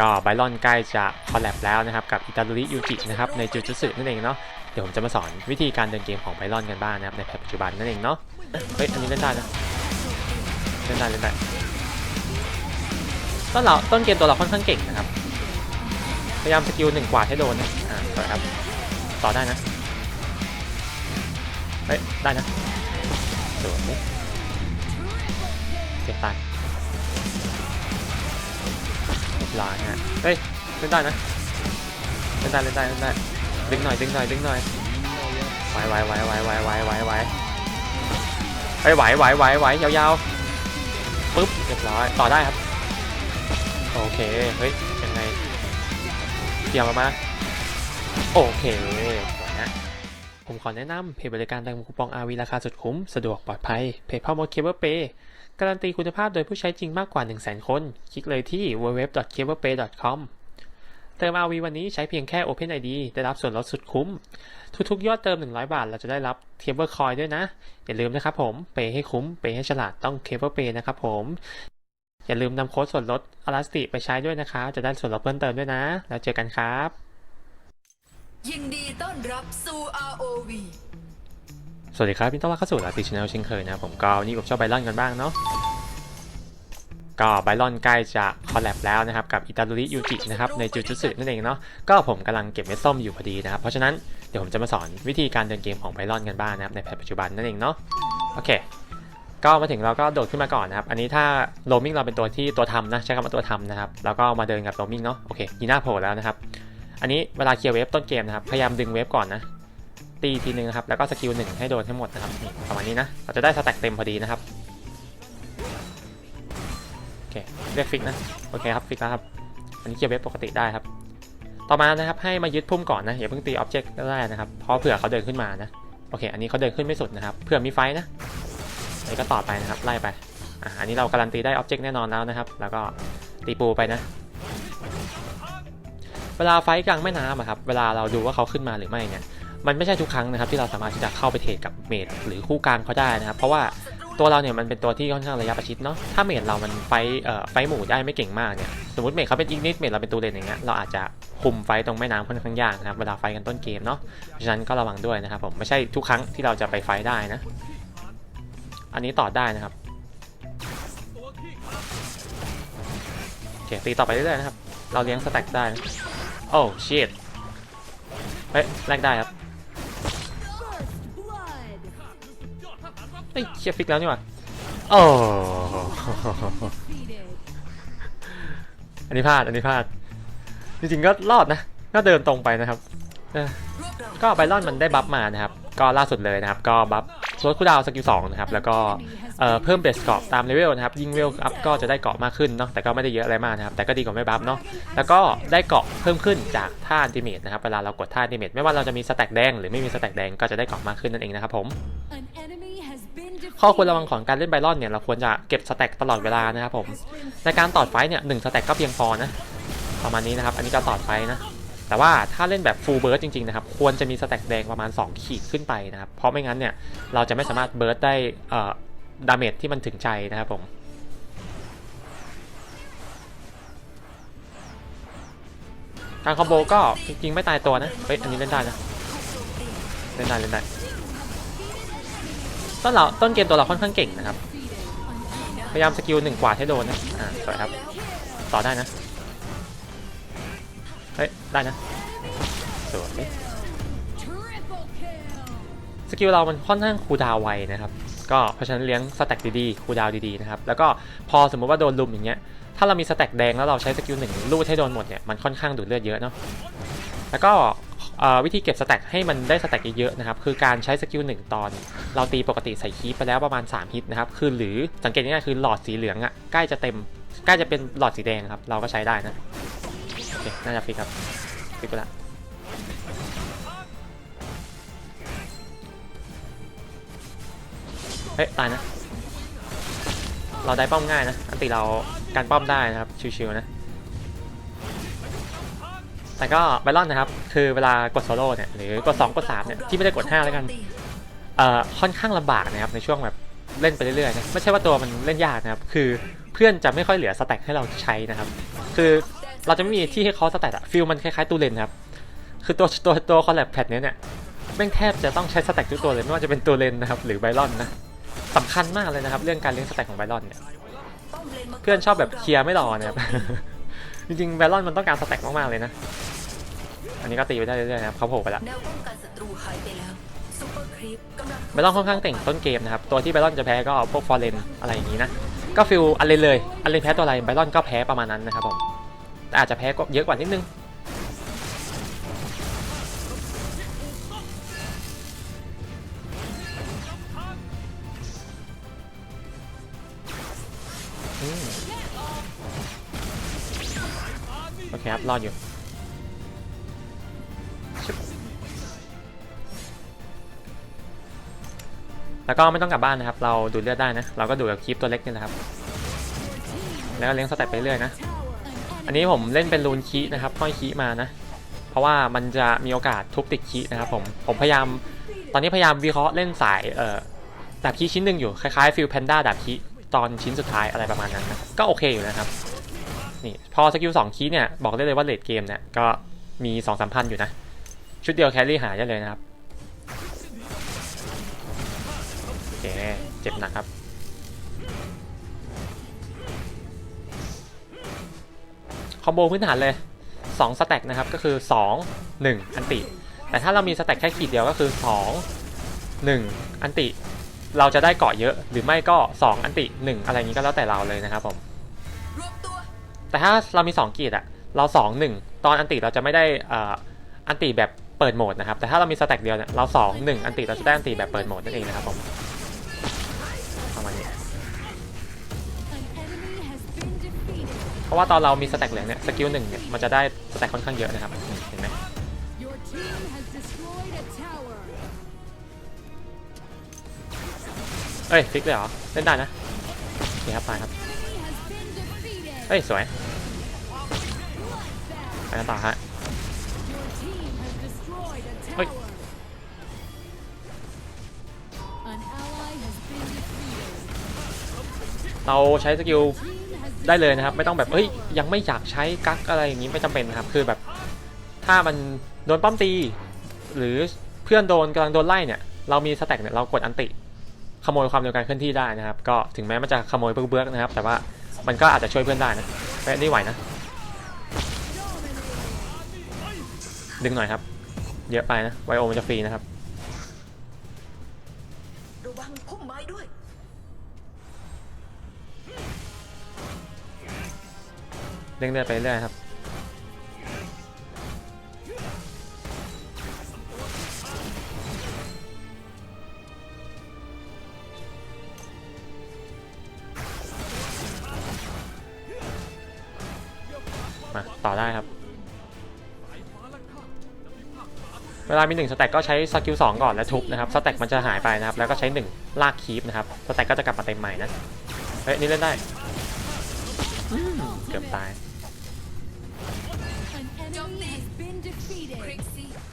ก็ไบรอนใกล้จะคอลแลบแล้วนะครับกับอิตาลียูจินะครับในจูจูสึนั่นเองเนาะเดี๋ยวผมจะมาสอนวิธีการเดินเกมของไบรอนกันบ้างนะครับในแพทปัจจุบันนั่นเองเนาะเฮ้ยอันนี้เล่นได้นะเล่นได้เล่นได้ต้นเราต้นเกมตัวเราค่อนข้างเก่งนะครับพยายามสกิลหนึ่งกว่าให้โดนนะอ่าต่อครับต่อได้นะเฮ้ยได้นะสวยเก็บตาย บร้อยฮะ เฮ้ย เล่นได้นะ เล่นได้ เล่นได้ เล่นได้ ดึงหน่อย ดึงหน่อย ดึงหน่อยไหวไหวไหวไหวไหวไหวไหวไหวเฮ้ยไหวไหวไหวไหวยาวๆปุ๊บ เรียบร้อย ต่อได้ครับ โอเค เฮ้ย ยังไงเกี่ยวมามาโอเคสวยฮะผมขอแนะนำเพจบริการเติมคูปอง RV ราคาสุดคุ้ม สะดวกปลอดภัย เพจพ่อมดเคเบิลเปย์ การันตีคุณภาพโดยผู้ใช้จริงมากกว่า 100,000 คน คลิกเลยที่ www.cablepay.com เติม RV วันนี้ใช้เพียงแค่ OpenID ได้รับส่วนลดสุดคุ้ม ทุกๆ ยอดเติม 100 บาท เราจะได้รับ Cable Coin ด้วยนะ อย่าลืมนะครับผม เปย์ให้คุ้ม เปย์ให้ฉลาดต้อง Cable Pay นะครับผม อย่าลืมนำโค้ดส่วนลด Elastic ไปใช้ด้วยนะครับจะได้ส่วนลดเพิ่มเติมด้วยนะ แล้วเจอกันครับ ยินดีต้อนรับสู่ ROV สวัสดีครับยินดีต้อนรับเข้าสู่ลาติชแนลเช่นเคยนะผมก็นนี้ผมชอบไบรอนกันบ้างเนาะก็ไบรอนใกล้จะคอลแลบแล้วนะครับกับอิตาลียูจินะครับในจูจูสึนั่นเองเนาะก็ผมกำลังเก็บเม็ดส้มอยู่พอดีนะครับเพราะฉะนั้นเดี๋ยวผมจะมาสอนวิธีการเดินเกมของไบรอนกันบ้างนะครับในแพทปัจจุบันนั่นเองเนาะโอเค ก็มาถึงเราก็โดดขึ้นมาก่อนนะครับอันนี้ถ้าโรมิงเราเป็นตัวที่ตัวทำนะใช้คำว่าตัวทำนะครับแล้วก็มาเดินกับโรมิงเนาะโอเคยีน่าโผล่แล้วนะครับอันนี้เวลาเคลียร์เวฟต้นเกมนะครับพยายามดึงเวฟก่อนนะ ตีทีนึงนะครับ แล้วก็สกิลหนึ่งให้โดนให้หมดนะครับนี่ประมาณนี้นะ เราจะได้สแต็กเต็มพอดีนะครับ โอเค เรียกฟิกนะ โอเคครับ ฟิกแล้วครับ อันนี้เคลียร์เว็บปกติได้ครับ ต่อมานะครับ ให้มายึดพุ่มก่อนนะ อย่าเพิ่งตีออบเจกต์ก็ได้นะครับ เพราะเผื่อเขาเดินขึ้นมานะ โอเค อันนี้เขาเดินขึ้นไม่สุดนะครับ เผื่อมีไฟนะอันนี้ก็ต่อไปนะครับ ไล่ไป อ่าอันนี้เราการันตีได้ออบเจกต์แน่นอนแล้วนะครับ แล้วก็ตีปูไปนะเวลาไฟกลางแม่น้ำอะครับ เวลาเราดูว่าเขาขึ้นมาหรือไม่เนี่ย มันไม่ใช่ทุกครั้งนะครับที่เราสามารถที่จะเข้าไปเทรดกับเมดหรือคู่กลางเขาได้นะครับ เพราะว่าตัวเราเนี่ยมันเป็นตัวที่ค่อนข้างระยะประชิดเนาะถ้าเมดเรามันไฟเอ่อไฟหมู่ได้ไม่เก่งมากเนี่ยสมมติเมดเขาเป็นอีกนิดเมดเราเป็นตัวเลนอย่างเงี้ยเราอาจจะคุมไฟตรงแม่น้ำค่อนข้างยากนะครับเวลาไฟกันต้นเกมเนาะเพราะฉะนั้นก็ระวังด้วยนะครับผมไม่ใช่ทุกครั้งที่เราจะไปไฟได้นะ อันนี้ต่อได้นะครับโอเคตีต่อไปเรื่อยๆนะครับเราเลี้ยงสแต็กได้โอ้ชิตเฮ้ยแลกได้ครับ เฮ้ยเชียร์ฟิกแล้วนี่หว่าโอ้อันนี้พลาดอันนี้พลาด จริงๆก็รอดนะก็เดินตรงไปนะครับเออก็ไบรอนมันได้บัฟมานะครับ ก็ล่าสุดเลยนะครับ ก็บัฟ ลดคูดาวสกิลสองนะครับ แล้วก็เพิ่มเบสเกาะตามเลเวลนะครับ ยิ่งเลเวลอัพก็จะได้เกาะมากขึ้นเนาะ แต่ก็ไม่ได้เยอะอะไรมากนะครับ แต่ก็ดีกว่าไม่บัฟเนาะ แล้วก็ได้เกาะเพิ่มขึ้นจากท่าอันติเมตนะครับ เวลาเรากดท่าอันติเมตไม่ว่าเราจะมีสแต็กแดงหรือไม่มีสแต็กแดงก็จะได้เกาะมากขึ้นนั่นเองนะครับผมข้อควรระวังของการเล่นไบรอนเนี่ยเราควรจะเก็บสแต็กตลอดเวลานะครับผม ในการตอดไฟเนี่ยหนึ่งสแต็กก็เพียงพอนะ ประมาณนี้นะครับ อันนี้ก็ตอดไฟนะ แต่ว่าถ้าเล่นแบบฟูลเบิร์ดจริงๆนะครับควรจะมีสแต็กแดงประมาณ 2 ขีดขึ้นไปนะครับเพราะไม่งั้นเนี่ยเราจะไม่สามารถเบิร์ดได้เอ่อดาเมจที่มันถึงใจนะครับผมการคอมโบก็จริงๆไม่ตายตัวนะ เฮ้ย อันนี้เล่นได้นะ เล่นได้เล่นได้ต้นเราต้นเกมตัวเราค่อนข้างเก่งนะครับ พยายามสกิลหนึ่งกวาให้โดนนะ อ่าสวยครับ ต่อได้นะ เฮ้ย ได้นะ สวยสกิลเรามันค่อนข้างคูดาวไวนะครับ ก็เพราะฉะนั้นเลี้ยงสแต็กดีๆคูดาวดีๆนะครับ แล้วก็พอสมมติว่าโดนลุมอย่างเงี้ย ถ้าเรามีสแต็กแดงแล้วเราใช้สกิลหนึ่งลูดให้โดนหมดเนี่ย มันค่อนข้างดูดเลือดเยอะเนาะ แล้วก็วิธีเก็บสแต็กให้มันได้สแต็กเยอะๆนะครับ คือการใช้สกิลหนึ่งตอน เราตีปกติใส่คีปไปแล้วประมาณ 3 ฮิตนะครับ คือหรือสังเกตง่ายๆคือหลอดสีเหลืองอะ่ะใกล้จะเต็ม ใกล้จะเป็นหลอดสีแดงครับ เราก็ใช้ได้นะ เคน่าจะฟิกครับฟิกไปละเฮ้ยตายนะ เราได้ป้อมง่ายนะ อันติเราการป้อมได้นะครับ ชิวๆนะ แต่ก็ไบรอนนะครับ คือเวลากดโซโล่เนี่ย หรือกด 2 กด 3 เนี่ย ที่ไม่ได้กด 5 แล้วกัน เอ่อ ค่อนข้างลำบากนะครับ ในช่วงแบบเล่นไปเรื่อยๆนะ ไม่ใช่ว่าตัวมันเล่นยากนะครับ คือเพื่อนจะไม่ค่อยเหลือสแต็กให้เราใช้นะครับ คือ เราจะไม่มีที่ให้เขาสแตทอะฟิลมันคล้ายๆตูเลนครับ คือตัวตัวตัวคอลแลบแพทเนี้ยเนี่ยแม่งแทบจะต้องใช้สแต็กทุกตัวเลยไม่ว่าจะเป็นตัวเลนนะครับหรือไบรอนนะสำคัญมากเลยนะครับเรื่องการเลี้ยงสแต็กของไบรอนเนี่ยเพื่อนชอบแบบเคลียร์ไม่รอนะครับจริงๆไบรอนมันต้องการสแต็กมากๆเลยนะ อันนี้ก็ตีไปได้เรื่อยๆนะครับเขาโผล่ไปแล้วแนวป้องกันศัตรูหายไปแล้วซูเปองไบรอนค่อนข้างเก่งต้นเกมนะครับตัวที่ไบรอนจะแพ้ก็พวกฟอร์เรนอะไรอย่างนี้นะก็ฟิลอันเลนเลยอันเลนแพ้ตัวอะไรไบรอนก็แพ้ประมาณนั้นนะครับผม แต่อาจจะแพ้ก็เยอะกว่านิดนึงโอเคครับ รอดอยู่แล้วก็ไม่ต้องกลับบ้านนะครับ เราดูเลือดได้นะ เราก็ดูกับคลิปตัวเล็กนี่แหละครับ แล้วก็เลี้ยงสเต็ปไปเรื่อยนะ อันนี้ผมเล่นเป็นรูนคีนะครับห้อยคีมานะ เพราะว่ามันจะมีโอกาสทุบติดคีนะครับผมผมพยายามตอนนี้พยายามวิเคราะห์เล่นสายเอ่อดาบคีชิ้นหนึ่งอยู่คล้ายๆฟิลแพนด้าดาบคีตอนชิ้นสุดท้ายอะไรประมาณนั้นนะก็โอเคอยู่นะครับนี่พอสกิลสองคีเนี่ยบอกได้เลยว่าเลดเกมเนี่ยก็มีสองสามพันอยู่นะ ชุดเดียวแครี่หายได้เลยนะครับโอเคเจ็บหนักครับ คอมโบพื้นฐานเลย2สแต็กนะครับก็คือ 2 1 อันติ แต่ถ้าเรามีสแต็กแค่ขีดเดียวก็คือ 2 1 อันติ เราจะได้เกาะเยอะหรือไม่ก็ 2 อันติ 1 อะไรอย่างนี้ก็แล้วแต่เราเลยนะครับผมแต่ถ้าเรามี 2 กีดอะเรา 2 1 ตอนอันติเราจะไม่ได้อ่ออันติแบบเปิดโหมดนะครับแต่ถ้าเรามีสแต็กเดียวเนี่ยเรา 2 1 อันติเราจะได้อันติแบบเปิดโหมดนั่นเองนะครับผม เพราะว่าตอนเรามีสแต็กเหลืองเนี่ยสกิลหนึ่งเนี่ยมันจะได้สแต็กค่อนข้างเยอะนะครับนี่เห็นไหม Your team has destroyed a tower. เอ้ยฟิกเลยเหรอเล่นได้นะโอเคครับตายครับ Enemy has been defeated. เอ้ยสวย Bloodbath. ไปกันต่อฮะ Your team has destroyed a Oi. tower. An ally has been defeated. เราใช้สกิล Team has ได้เลยนะครับ ไม่ต้องแบบเฮ้ยยังไม่อยากใช้กั๊กอะไรอย่างนี้ไม่จำเป็นนะครับ คือแบบ ถ้ามันโดนป้อมตี หรือเพื่อนโดนกำลังโดนไล่เนี่ย เรามีสแต็กเนี่ยเรากดอันติ ขโมยความเร็วการเคลื่อนที่ได้นะครับ ก็ถึงแม้มันจะขโมยเบื้อกๆนะครับ แต่ว่ามันก็อาจจะช่วยเพื่อนได้นะเฮ้ยนี่ไหวนะดึงหน่อยครับ เยอะไปนะไวโอมันจะฟรีนะครับ เร่งเลือดไปเรื่อยครับมาต่อได้ครับ เวลามีหนึ่งสแต็กก็ใช้สกิลสองก่อนแล้วทุบนะครับสแต็กมันจะหายไปนะครับ แล้วก็ใช้หนึ่งลากคีปนะครับสแต็กก็จะกลับมาเต็มใหม่นะ เฮ้ย นี่เล่นได้ เกือบตาย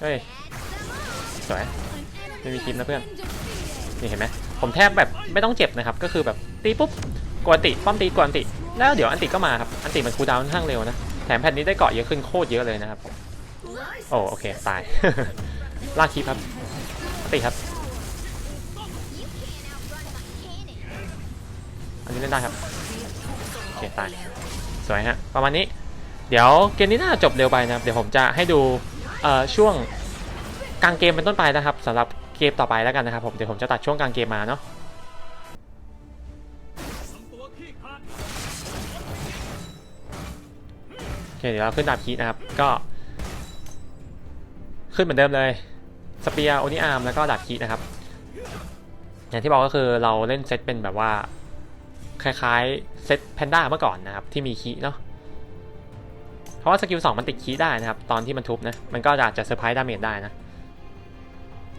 เฮ้ย สวย An enemy Maybe keep has นะเพื่อน been defeated. นี่เห็นไหม ผมแทบแบบไม่ต้องเจ็บนะครับ ก็คือแบบตีปุ๊บกวนติป้อมตีกวนติ แล้วเดี๋ยวอันติก็มาครับ อันติมันคูลดาวน์ค่อนข้างเร็วนะ แถมแผ่นนี้ได้เกาะเยอะขึ้นโคตรเยอะเลยนะครับ โอ้โอเค ตาย ลากคีปครับอันติครับ อันนี้เล่นได้ครับ โอเค ตาย สวยฮะ ประมาณนี้ เดี๋ยวเกมนี้น่าจะจบเร็วไปนะครับ เดี๋ยวผมจะให้ดูเอ่อ ช่วงกลางเกมเป็นต้นไปนะครับสำหรับเกมต่อไปแล้วกันนะครับผมเดี๋ยวผมจะตัดช่วงกลางเกมมาเนาะโอเคเดี๋ยวเราขึ้นดาบคีนะครับก็ขึ้นเหมือนเดิมเลยสเปียร์โอนิอาร์มแล้วก็ดาบคีนะครับ อย่างที่บอกก็คือเราเล่นเซตเป็นแบบว่าคล้ายๆเซตแพนด้าเมื่อก่อนนะครับที่มีคีเนาะ ราะว่าสกิลสองมันติดคีได้นะครับ ตอนที่มันทุบนะ มันก็อาจจะเซอร์ไพรส์ดาเมจได้นะ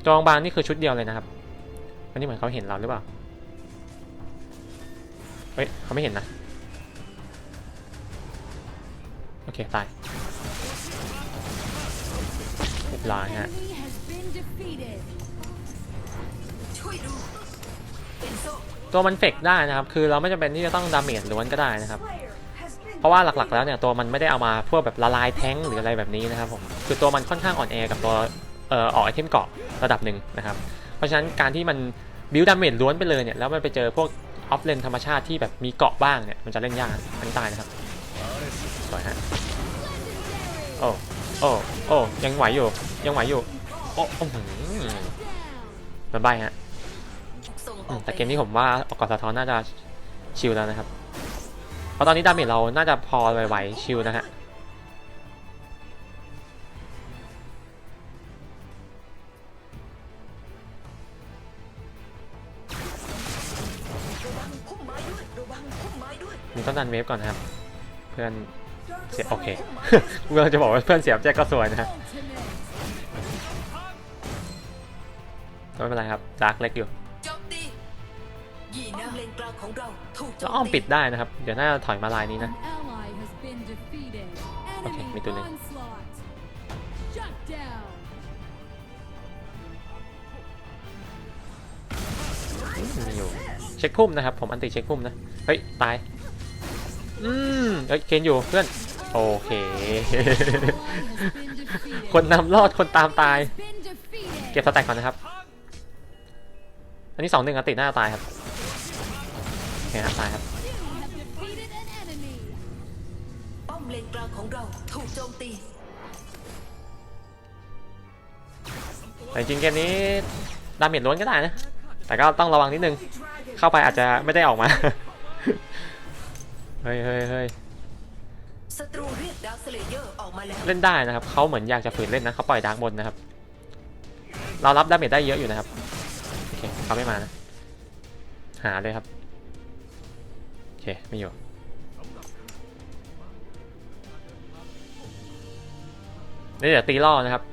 ตัวบางๆนี่คือชุดเดียวเลยนะครับอันนี้เหมือนเขาเห็นเราหรือเปล่า เฮ้ยเขาไม่เห็นนะ โอเคตายเรียบร้อยฮะ Enemy has been defeated. ช่วยดูเป็นโซ่ตัวมันเฟกได้นะครับ คือเราไม่จำเป็นที่จะต้องดาเมจล้วนก็ได้นะครับ ราะราะว่าหลักๆ แล้วเนี่ยตัวมันไม่ได้เอามาเพวกแบบละลายแท้งหรืออะไรแบบนี้นะครับผมคือตัวมันค่อนข้างอ่อนแอกับตัวเอ่อออกไอเทมเกาะระดับหนึ่งนะครับเพราะฉะนั้นการที่มันบิวดาเมจล้วนไปเลยเนี่ยแล้วมันไปเจอพวกออฟเลนธรรมชาติที่แบบมีเกาะบ้างเนี่ยมันจะเล่นยากอันนี้ตายนะครับสวยฮะโอ้โอ้โอ้ยังไหวอยู่ยังไหวอยู่โอ้โอ้โหมันใบฮะแต่เกมนี้ผมว่าออกกอดสะท้อนน่าจะชิลแล้วนะครับ เพราะตอนนี้ดาเมจเราน่าจะพอไหวๆชิลนะฮะระวังพุ่มไม้ด้วยระวังพุ่มไม้ด้วยมีต้องดันเวฟก่อนนะครับ เพื่อนเสียโอเคเมื่อจะบอกว่าเพื่อนเสียบแจ็คก็สวยนะฮะ Ultimate. ไม่เป็นไรครับดาร์กเล็กอยู่โจมตียีน้ำ เลนกลางของเราถูกโจแล้วมอ้อมตีปิดได้นะครับ เดี๋ยวน่าจะถอยมาลายนี้นะ An ally has been defeated. Okay, Enemy me too, Lin. onslaught. Shut down. อืมมีอยู่เช็คพุ่มนะครับ ผมอันติเช็คพุ่มนะ เฮ้ย ตาย อืมเฮ้ยเคนอยู่เพื่อน โอเค Ally has been defeated. คนนำรอดคนตามตาย Has been defeated. เก็บสแต็กก่อนนะครับ อันนี้สองหนึ่งอันติหน้าตายครับโอ เคครับตายครับ You have defeated an enemy. ป้อมเลนกลางของเราถูกโจมตีแต่จริงๆเกมนี้ดาเมจล้วนก็ได้นะ แต่ก็ต้องระวังนิดนึง เข้าไปอาจจะไม่ได้ออกมา เฮ้ยเฮ้ยเฮ้ยศัตรูเรียกดาวสเลเยอร์ออกมาแล้วเล่นได้นะครับ เขาเหมือนอยากจะฝืนเล่นนะเขาปล่อยดาร์กบนนะครับ เรารับดาเมจได้เยอะอยู่นะครับ โอเคเขาไม่มานะ หาเลยครับโอ เคไม่อยู่เดี๋ยวตีล่อนะครับ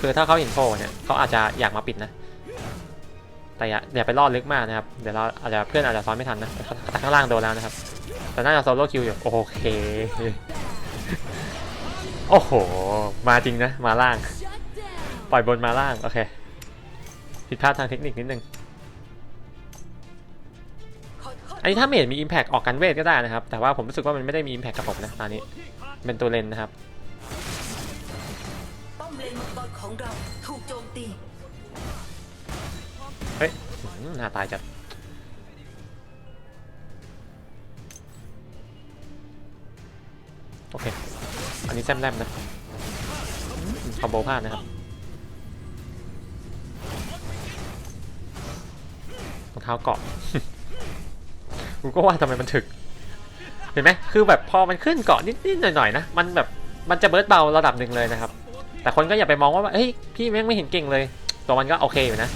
คือถ้าเขาเห็นโผล่เนี่ยเขาอาจจะอยากมาปิดนะ แต่อย่าอย่าไปล่อลึกมากนะครับ เดี๋ยวเราอาจจะเพื่อนอาจจะซ้อนไม่ทันนะแต่ข้างล่างโดนแล้วนะครับ แต่น่าจะโซโล่คิวอยู่ โอเค โอ้โห มาจริงนะ มาล่าง ปล่อยบนมาล่าง โอเค ผิดพลาดทางเทคนิคนิดนึง อโทษอันนี้ถ้าเมจมี Impact ออกกันเวทก็ได้นะครับ แต่ว่าผมรู้สึกว่ามันไม่ได้มี Impact กับผมนะตอนนี้เป็นตัวเลนนะครับป้อมเลนมังกรของเราถูกโจมตีเฮ้ยอื้อหน้าตายจัดโอเค อันนี้แซมแรมนะอืมคอมโบพลาดนะครับรองเท้าเกาะ กูก็ว่าทำไมมันถึก เห็นไหมคือแบบพอมันขึ้นเกาะนิดๆหน่อยๆนะ มันแบบมันจะเบิร์ดเบาระดับหนึ่งเลยนะครับ แต่คนก็อย่าไปมองว่าเฮ้ยพี่แม่งไม่เห็นเก่งเลย ตัวมันก็โอเคอยู่นะ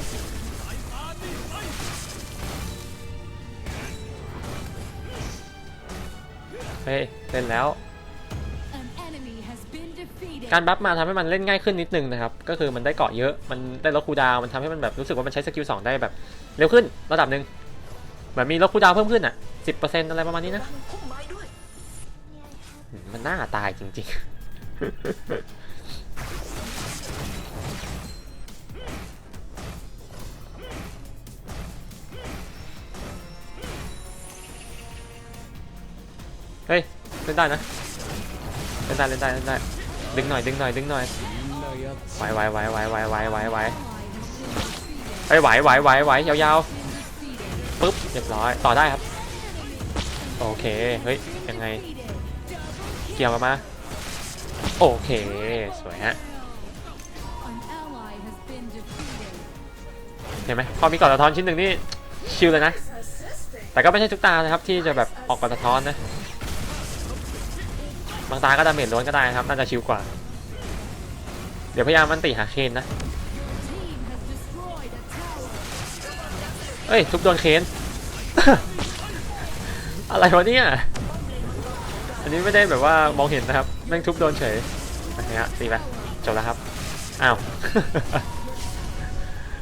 เฮ้ยเล่นแล้ว An enemy has been defeated. การบัฟมาทำให้มันเล่นง่ายขึ้นนิดนึงนะครับ ก็คือมันได้เกาะเยอะ มันได้ลดคูลดาวน์มันทำให้มันแบบรู้สึกว่ามันใช้สกิลสองได้แบบเร็วขึ้นระดับหนึ่ง เหมือนมีลดคูลดาวเพิ่มขึ้นอะสิบเปอร์เซ็นต์อะไรประมาณนี้นะมันน่าตายจริงๆ เฮ้ย เล่นได้นะ เล่นได้ เล่นได้ เล่นได้ ดึงหน่อย ดึงหน่อย ดึงหน่อยไหวไหวไหวไหวไหวไหวไหวไหว Ally has been defeated. เฮ้ยไหวไหวไหวไหวยาวๆ เรียบร้อย ต่อได้ครับ โอเค เฮ้ย ยังไง เกี่ยวกันมา โอเค สวยฮะ เห็นไหมพอมีกอดสะท้อนชิ้นหนึ่งนี่ชิลเลยนะ แต่ก็ไม่ใช่ทุกตานะครับที่จะแบบออกกอดสะท้อนนะ บางตาก็ดาเมจล้วนก็ได้นะครับ น่าจะชิลกว่า เดี๋ยวพยายามมันติหาเคนนะเอ้ยทุบโดนเคน อะไรวะเนี่ย อันนี้ไม่ได้แบบว่ามองเห็นนะครับ แม่งทุบโดนเฉยนะฮะตีไปจบแล้วครับ อ้าว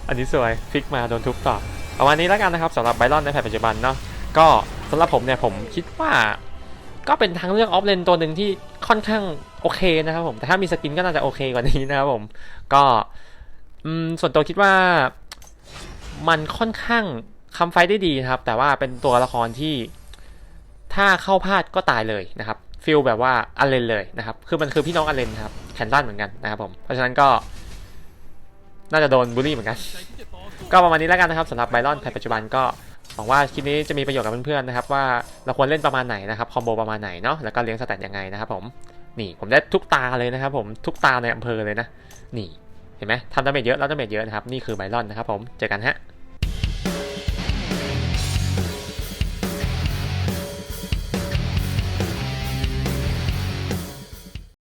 อันนี้สวยพลิกมาโดนทุบต่อประมาณนี้แล้วกันนะครับสำหรับไบรอนในแผ่นปัจจุบันเนาะ ก็สำหรับผมเนี่ยผมคิดว่า ก็เป็นทางเลือกออฟเลนตัวหนึ่งที่ค่อนข้างโอเคนะครับผม แต่ถ้ามีสกินก็น่าจะโอเคกว่านี้นะครับผม ก็อืมส่วนตัวคิดว่ามันค่อนข้าง คำไฟได้ดีนะครับ แต่ว่าเป็นตัวละครที่ถ้าเข้าพลาดก็ตายเลยนะครับฟิลแบบว่าอเลนเลยนะครับ คือมันคือพี่น้องอเลนครับแคนตันเหมือนกันนะครับผมเพราะฉะนั้นก็น่าจะโดนบูลลี่เหมือนกัน ก็ประมาณนี้แล้วกันนะครับสำหรับไบรอนแพทปัจจุบันก็หวังว่าคลิปนี้จะมีประโยชน์กับเพื่อนๆนะครับว่าเราควรเล่นประมาณไหนนะครับคอมโบประมาณไหนเนาะแล้วก็เลี้ยงสแตทยังไงนะครับผมนี่ผมได้ทุกตาเลยนะครับผมทุกตาในอำเภอเลยนะนี่เห็นไหมทำดาเมจเยอะแล้วดาเมจเยอะนะครับนี่คือไบรอนนะครับผมเจอกันฮะ